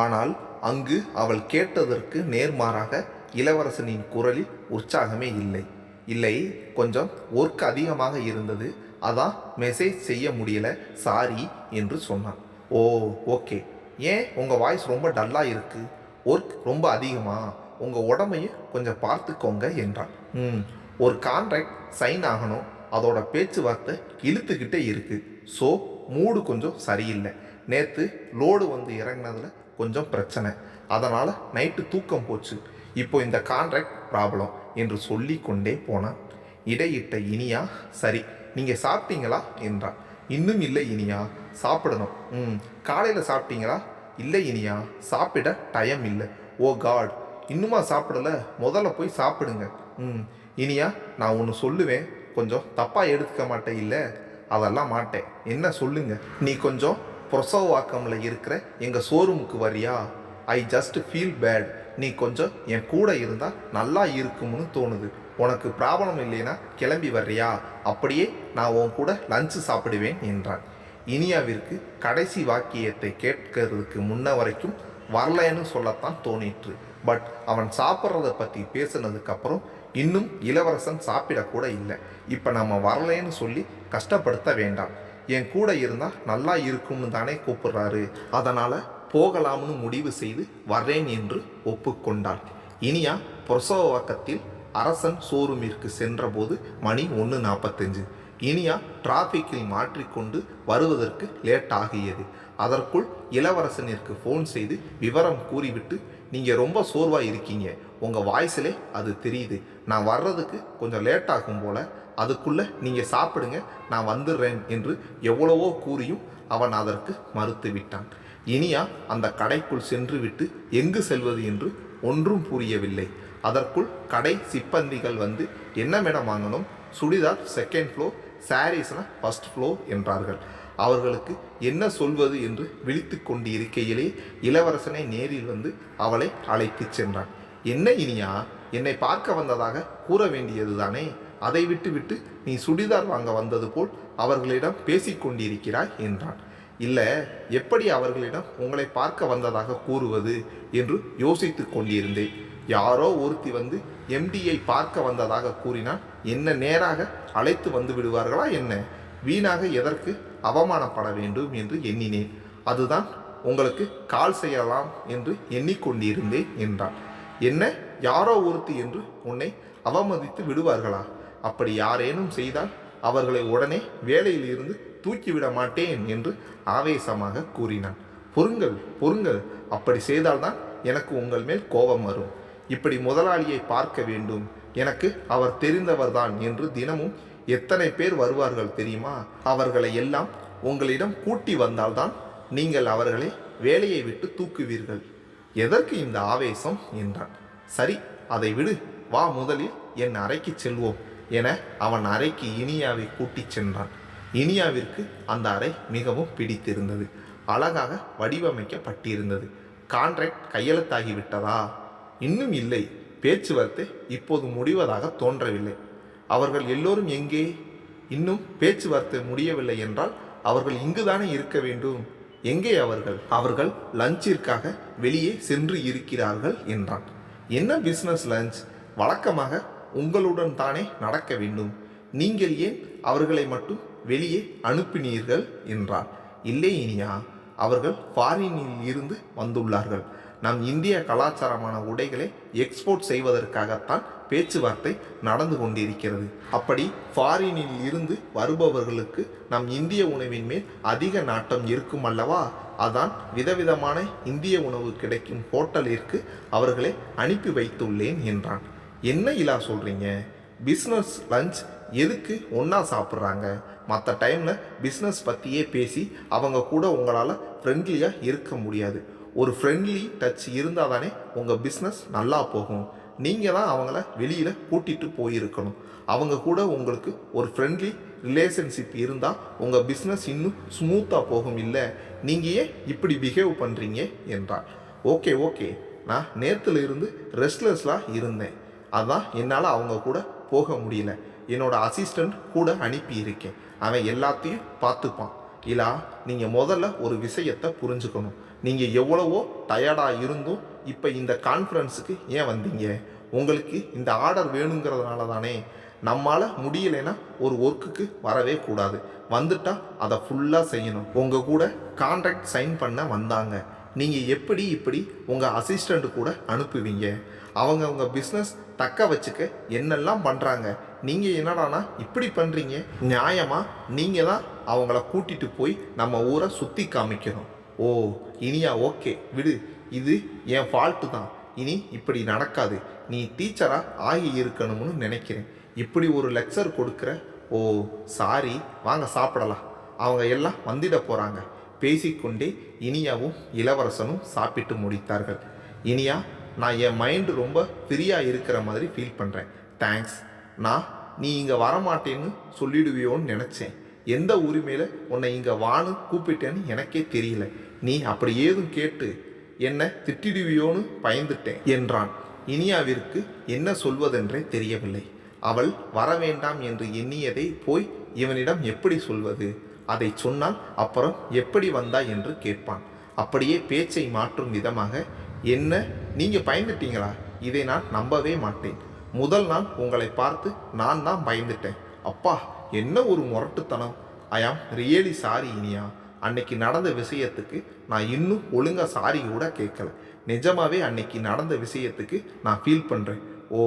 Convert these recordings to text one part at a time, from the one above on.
ஆனால் அங்கு அவள் கேட்டதற்கு நேர்மாறாக இளவரசனின் குரலில் உற்சாகமே இல்லை. இல்லை கொஞ்சம் ஒர்க் அதிகமாக இருந்தது. அதான் மெசேஜ் செய்ய முடியல சாரி என்று சொன்னான். Oh okay. ஏன்? உங்கள் வாய்ஸ் ரொம்ப டல்லாக இருக்குது ஒர்க் ரொம்ப அதிகமாக உங்கள் உடம்பையும் கொஞ்சம் பார்த்துக்கோங்க என்றான். ம் ஒரு கான்ட்ராக்ட் சைன் ஆகணும். அதோட பேச்சுவார்த்தை இழுத்துக்கிட்டே இருக்குது ஸோ மூடு கொஞ்சம் சரியில்லை. நேற்று லோடு வந்து இறங்கினதில் கொஞ்சம் பிரச்சனை. அதனால் நைட்டு தூக்கம் போச்சு. இப்போ இந்த கான்ட்ராக்ட் ப்ராப்ளம் என்று சொல்லி கொண்டே போனான் இடையிட்ட இனியா சரி நீங்கள் சாப்பிட்டீங்களா? என்றான் இன்னும் இல்லை இனியா சாப்பிடணும். ம் காலையில் சாப்பிட்டீங்களா? இல்லை இனியா சாப்பிட டைம் இல்லை. ஓ காட் இன்னுமா சாப்பிடல? முதல்ல போய் சாப்பிடுங்க. ம் இனியா நான் ஒன்று சொல்லுவேன். கொஞ்சம் தப்பாக எடுத்துக்க மாட்டேன் இல்லை? அதெல்லாம் மாட்டேன். என்ன சொல்லுங்க? நீ கொஞ்சம் பிரசவவாக்கம்ல இருக்கிற எங்கள் ஷோரூமுக்கு வரியா? ஐ ஜஸ்ட் ஃபீல் பேட் நீ கொஞ்சம் என் கூட இருந்தால் நல்லா இருக்கும்னு தோணுது. உனக்கு ப்ராப்ளம் இல்லைன்னா கிளம்பி வர்றியா? அப்படியே நான் உன் கூட லஞ்சு சாப்பிடுவேன் என்றான். இனியாவிற்கு கடைசி வாக்கியத்தை கேட்கறதுக்கு முன்ன வரைக்கும் வரலைன்னு சொல்லத்தான் தோணிற்று. பட் அவன் சாப்பிட்றத பற்றி பேசுனதுக்கப்புறம் இன்னும் இளவரசன் சாப்பிடக்கூட இல்லை. இப்போ நம்ம வரலைன்னு சொல்லி கஷ்டப்படுத்த வேண்டாம். என் கூட இருந்தால் நல்லா இருக்கும்னு தானே கூப்பிடுறாரு. அதனால் போகலாம்னு முடிவு செய்து வர்றேன் என்று ஒப்புக்கொண்டாள் இனியா பிரசவவாக்கத்தில் அரசன் ஷோரூமிற்கு சென்றபோது மணி ஒன்று நாற்பத்தஞ்சு இனியா டிராஃபிக்கில் மாற்றிக்கொண்டு வருவதற்கு லேட் ஆகியது. அதற்குள் இளவரசனிற்கு ஃபோன் செய்து விவரம் கூறிவிட்டு நீங்கள் ரொம்ப சோர்வாக இருக்கீங்க. உங்கள் வாய்ஸிலே அது தெரியுது. நான் வர்றதுக்கு கொஞ்சம் லேட் ஆகும் போல. அதுக்குள்ளே நீங்கள் சாப்பிடுங்க நான் வந்துடுறேன் என்று எவ்வளவோ கூறியும் அவன் அதற்கு மறுத்து விட்டான். இனியா அந்த கடைக்குள் சென்று விட்டு எங்கு செல்வது என்று ஒன்றும் புரியவில்லை. அதற்குள் கடை சிப்பந்திகள் வந்து என்ன மேடம் வாங்கணும்? சுடிதார் செகண்ட் ஃப்ளோர் சாரீஸ்னா ஃபர்ஸ்ட் ஃப்ளோர் என்றார்கள். அவர்களுக்கு என்ன சொல்வது? என்று விழித்து கொண்டு இருக்கையிலே இளவரசனை நேரில் வந்து அவளை அழைத்துச் சென்றான். என்ன இனியா? என்னை பார்க்க வந்ததாக கூற வேண்டியதுதானே? அதை விட்டுவிட்டு நீ சுடிதார் வாங்க வந்தது போல் அவர்களிடம் பேசிக்கொண்டிருக்கிறாய் என்றான். இல்லை எப்படி அவர்களிடம் உங்களை பார்க்க வந்ததாக கூறுவது என்று யோசித்து கொண்டிருந்தேன். யாரோ ஒருத்தி வந்து எம்டியை பார்க்க வந்ததாக கூறினால் என்ன நேராக அழைத்து வந்து விடுவார்களா என்ன? வீணாக எதற்கு அவமானப்பட வேண்டும் என்று எண்ணினேன். அதுதான் உங்களுக்கு கால் செய்யலாம் என்று எண்ணிக்கொண்டிருந்தேன் என்றான். என்ன யாரோ ஒருத்தி என்று உன்னை அவமதித்து விடுவார்களா? அப்படி யாரேனும் செய்தால் அவர்களை உடனே வேலையில் இருந்து தூக்கிவிட மாட்டேன் என்று ஆவேசமாக கூறினான். பொறுங்கள் பொறுங்கள். அப்படி செய்தால்தான் எனக்கு உங்கள் மேல் கோபம் வரும். இப்படி முதலாளியை பார்க்க வேண்டும். எனக்கு அவர் தெரிந்தவர்தான் என்று தினமும் எத்தனை பேர் வருவார்கள் தெரியுமா? அவர்களை எல்லாம் உங்களிடம் கூட்டி வந்தால்தான் நீங்கள் அவர்களை வேலையை விட்டு தூக்குவீர்கள். எதற்கு இந்த ஆவேசம்? என்றான். சரி அதை விடு. வா முதலில் என் அறைக்கு செல்வோம். என அவன் அறைக்கு இனியாவை கூட்டிச் சென்றான். இனியாவிற்கு அந்த அறை மிகவும் பிடித்திருந்தது. அழகாக வடிவமைக்கப்பட்டிருந்தது. கான்ட்ராக்ட் கையெழுத்தாகிவிட்டதா இன்னும் இல்லை. பேச்சுவார்த்தை இப்போது முடிவதாக தோன்றவில்லை. அவர்கள் எல்லோரும் எங்கே? இன்னும் பேச்சுவார்த்தை முடியவில்லை என்றால் அவர்கள் இங்குதானே இருக்க வேண்டும். எங்கே அவர்கள்? அவர்கள் லஞ்சிற்காக வெளியே சென்று இருக்கிறார்கள் என்றான். என்ன பிஸ்னஸ் லஞ்ச்? வழக்கமாக உங்களுடன் தானே நடக்க வேண்டும். நீங்கள் ஏன் அவர்களை மட்டும் வெளியே அனுப்பினீர்கள் என்றார் இல்லை இனியா அவர்கள் ஃபாரினில் இருந்து வந்துள்ளார்கள். நம் இந்திய கலாச்சாரமான உடைகளை எக்ஸ்போர்ட் செய்வதற்காகத்தான் பேச்சுவார்த்தை நடந்து கொண்டிருக்கிறது. அப்படி ஃபாரினில் இருந்து வருபவர்களுக்கு நம் இந்திய உணவின் மேல் அதிக நாட்டம் இருக்கும் அல்லவா? அதான் விதவிதமான இந்திய உணவு கிடைக்கும் ஹோட்டலிற்கு அவர்களை அனுப்பி வைத்துள்ளேன் என்றான். என்ன இலா சொல்கிறீங்க பிஸ்னஸ் லஞ்ச் எதுக்கு ஒன்றா சாப்பிட்றாங்க? மற்ற டைமில் பிஸ்னஸ் பற்றியே பேசி அவங்க கூட உங்களால் ஃப்ரெண்ட்லியாக இருக்க முடியாது. ஒரு ஃப்ரெண்ட்லி டச் இருந்தால் தானே உங்கள் பிஸ்னஸ் நல்லா போகும். நீங்கள் தான் அவங்கள வெளியில் கூட்டிகிட்டு போயிருக்கணும். அவங்க கூட உங்களுக்கு ஒரு ஃப்ரெண்ட்லி ரிலேஷன்ஷிப் இருந்தால் உங்கள் பிஸ்னஸ் இன்னும் ஸ்மூத்தாக போகும் இல்லை? நீங்கள் ஏன் இப்படி பிஹேவ் பண்ணுறீங்க என்றார் ஓகே ஓகே நான் நேற்றுல இருந்து ரெஸ்ட்லெஸ்லாம் இருந்தேன். அதான் என்னால் அவங்க கூட போக முடியல. என்னோட அசிஸ்டண்ட் கூட அனுப்பி இருக்கேன். அவன் எல்லாத்தையும் பார்த்துப்பான். இல்லா நீங்கள் முதல்ல ஒரு விஷயத்தை புரிஞ்சுக்கணும். நீங்கள் எவ்வளவோ டயர்டாக இருந்தும் இப்போ இந்த கான்ஃபரன்ஸுக்கு ஏன் வந்தீங்க? உங்களுக்கு இந்த ஆர்டர் வேணுங்கிறதுனால தானே. நம்மால் முடியலைன்னா ஒரு ஒர்க்குக்கு வரவே கூடாது. வந்துட்டால் அதை ஃபுல்லாக செய்யணும். உங்கள் கூட கான்ட்ராக்ட் சைன் பண்ண வந்தாங்க. நீங்கள் எப்படி இப்படி உங்கள் அசிஸ்டண்ட் கூட அனுப்புவீங்க? அவங்க அவங்க பிஸ்னஸ் தக்க வச்சுக்க என்னெல்லாம் பண்ணுறாங்க நீங்கள் என்னடானா இப்படி பண்ணுறீங்க நியாயமாக நீங்கள் தான் அவங்கள கூட்டிகிட்டு போய் நம்ம ஊரை சுற்றி காமிக்கணும். Oh Iniya okay. விடு. இது என் ஃபால்ட்டு தான். இனி இப்படி நடக்காது. நீ டீச்சராக ஆகி இருக்கணும்னு நினைக்கிறேன். இப்படி ஒரு லெக்சர் கொடுக்குற ஓ சாரி வாங்க சாப்பிடலாம். அவங்க எல்லாம் வந்திட போகிறாங்க பேசிக்கொண்டே இனியாவும் இளவரசனும் சாப்பிட்டு முடித்தார்கள். இனியா நான் என் மைண்டு ரொம்ப ஃப்ரீயாக இருக்கிற மாதிரி ஃபீல் பண்ணுறேன் தேங்க்ஸ் நான் நீ இங்கே வரமாட்டேன்னு சொல்லிடுவியோன்னு நினச்சேன். எந்த உரிமையில் உன்னை இங்கே வான்னு கூப்பிட்டேன்னு எனக்கே தெரியல. நீ அப்படி ஏதும் கேட்டு என்னை திட்டிடுவியோன்னு பயந்துட்டேன் என்றான். இனியாவிற்கு என்ன சொல்வதென்றே தெரியவில்லை. அவள் வரவேண்டாம் என்று எண்ணியதை போய் இவனிடம் எப்படி சொல்வது? அதை சொன்னால் அப்புறம் எப்படி வந்தா என்று கேட்பான். அப்படியே பேச்சை மாற்றும் விதமாக என்ன நீங்கள் பயந்துட்டீங்களா? இதை நான் நம்பவே மாட்டேன். முதல் நாள் உங்களை பார்த்து நான் தான் பயந்துட்டேன். அப்பா என்ன ஒரு முரட்டுத்தனம். ஐ ஆம் ரியலி சாரி இனியா. அன்னைக்கு நடந்த விஷயத்துக்கு நான் இன்னும் ஒழுங்காக சாரி கூட கேட்கல. நிஜமாவே அன்னைக்கு நடந்த விஷயத்துக்கு நான் ஃபீல் பண்ணுறேன் ஓ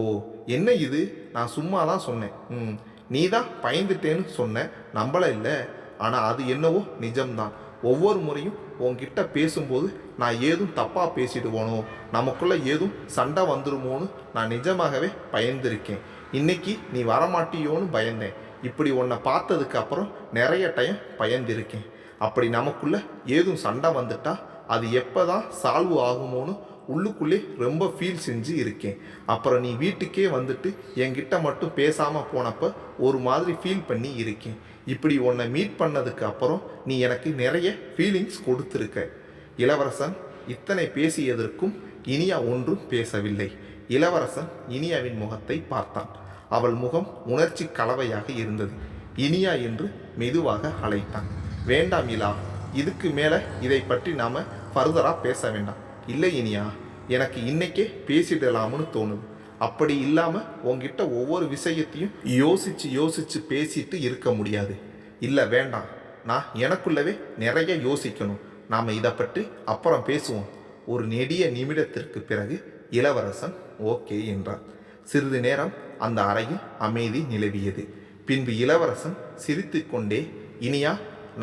என்ன இது? நான் சும்மா தான் சொன்னேன். ம் நீ தான் பயந்துட்டேன்னு சொன்ன. நம்பளை இல்லை. ஆனால் அது என்னவோ நிஜம்தான். ஒவ்வொரு முறையும் உங்ககிட்ட பேசும்போது நான் ஏதும் தப்பாக பேசிடுவோனோ? நமக்குள்ளே ஏதும் சண்டை வந்துருமோன்னு நான் நிஜமாகவே பயந்துருக்கேன். இன்னைக்கு நீ வரமாட்டியோன்னு பயந்தேன். இப்படி உன்னை பார்த்ததுக்கு அப்புறம் நிறைய டைம் பயந்திருக்கேன். அப்படி நமக்குள்ளே ஏதும் சண்டை வந்துட்டால் அது எப்போ தான் சால்வ் ஆகுமோன்னு உள்ளுக்குள்ளே ரொம்ப ஃபீல் செஞ்சு இருக்கேன். அப்புறம் நீ வீட்டுக்கே வந்துட்டு என்கிட்ட மட்டும் பேசாமல் போனப்ப ஒரு மாதிரி ஃபீல் பண்ணி இருக்கேன். இப்படி உன்னை மீட் பண்ணதுக்கு அப்புறம் நீ எனக்கு நிறைய ஃபீலிங்ஸ் கொடுத்துருக்க. இளவரசன் இத்தனை பேசியதற்கும் இனியா ஒன்றும் பேசவில்லை. இளவரசன் இனியாவின் முகத்தை பார்த்தான். அவள் முகம் உணர்ச்சி கலவையாக இருந்தது. இனியா என்று மெதுவாக அழைத்தான். வேண்டாம் இலா. இதுக்கு மேலே இதை பற்றி நாம் ஃபர்தராக பேச வேண்டாம். இல்லை இனியா எனக்கு இன்னைக்கே பேசிடலாம்னு தோணுது. அப்படி இல்லாமல் உங்ககிட்ட ஒவ்வொரு விஷயத்தையும் யோசித்து யோசித்து பேசிட்டு இருக்க முடியாது. இல்லை வேண்டாம். நான் எனக்குள்ளவே நிறைய யோசிக்கணும். நாம் இதை பற்றி அப்புறம் பேசுவோம். ஒரு நெடிய நிமிடத்திற்கு பிறகு இளவரசன் ஓகே என்றார் சிறிது நேரம் அந்த அறையில் அமைதி நிலவியது. பின்பு இளவரசன் சிரித்துக்கொண்டே இனியா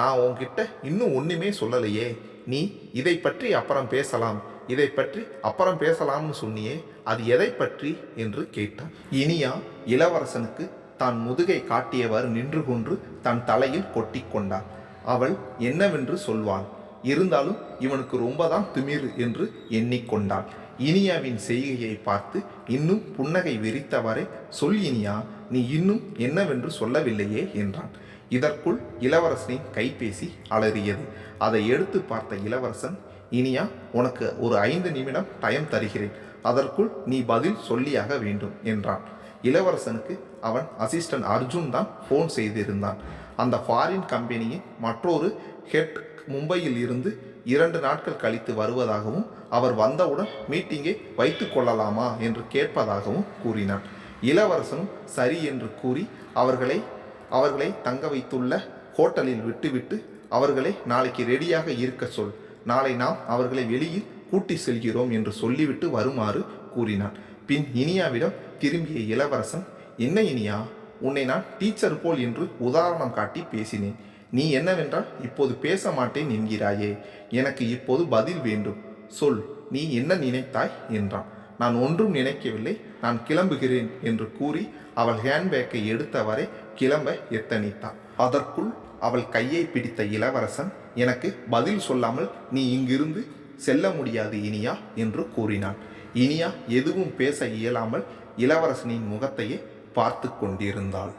நான் உன்கிட்ட இன்னும் ஒன்றுமே சொல்லலையே. நீ இதை பற்றி அப்புறம் பேசலாம். இதை பற்றி அப்புறம் பேசலாம்னு சொன்னியே. அது எதை பற்றி? என்று கேட்டான். இனியா இளவரசனுக்கு தான் முதுகை காட்டியவாறு நின்று கொன்று தன் தலையில் கொட்டி கொண்டாள் அவள் என்னவென்று சொல்வாள்? இருந்தாலும் இவனுக்கு ரொம்ப தான் திமிர் என்று எண்ணிக்கொண்டாள் இனியாவின் செய்கையை பார்த்து இன்னும் புன்னகை விரித்தவரை சொல் இனியா நீ இன்னும் என்னவென்று சொல்லவில்லையே என்றான். இதற்குள் இளவரசனின் கைபேசி அலறியது. அதை எடுத்து பார்த்த இளவரசன் இனியா உனக்கு ஒரு ஐந்து நிமிடம் டைம் தருகிறேன். அதற்குள் நீ பதில் சொல்லியாக வேண்டும் என்றான். இளவரசனுக்கு அவன் அசிஸ்டன்ட் அர்ஜுன் தான் ஃபோன் செய்திருந்தான். அந்த ஃபாரின் கம்பெனியின் மற்றொரு ஹெட் மும்பையில் இருந்து இரண்டு நாட்கள் கழித்து வருவதாகவும் அவர் வந்தவுடன் மீட்டிங்கை வைத்து கொள்ளலாமா என்று கேட்பதாகவும் கூறினான். இளவரசனும் சரி என்று கூறி அவர்களை அவர்களை தங்க வைத்துள்ள ஹோட்டலில் விட்டுவிட்டு அவர்களை நாளைக்கு ரெடியாக இருக்க சொல். நாளை நாம் அவர்களை வெளியில் கூட்டி செல்கிறோம் என்று சொல்லிவிட்டு வருமாறு கூறினான். பின் இனியாவிடம் திரும்பிய இளவரசன் என்ன இனியா உன்னை நான் டீச்சர் போல் என்று உதாரணம் காட்டி பேசினேன். நீ என்னவென்றால் இப்போது பேச மாட்டேன் என்கிறாயே. எனக்கு இப்போது பதில் வேண்டும். சொல் நீ என்ன நினைத்தாய்? என்றான். நான் ஒன்றும் நினைக்கவில்லை நான் கிளம்புகிறேன் என்று கூறி அவள் ஹேண்ட்பேக்கை எடுத்தவரை கிளம்ப எத்தனித்தான் அதற்குள் அவள் கையை பிடித்த இளவரசன் எனக்கு பதில் சொல்லாமல் நீ இங்கிருந்து செல்ல முடியாது இனியா? என்று கூறினான். இனியா எதுவும் பேச இயலாமல் இளவரசனின் முகத்தையே பார்த்து கொண்டிருந்தாள்.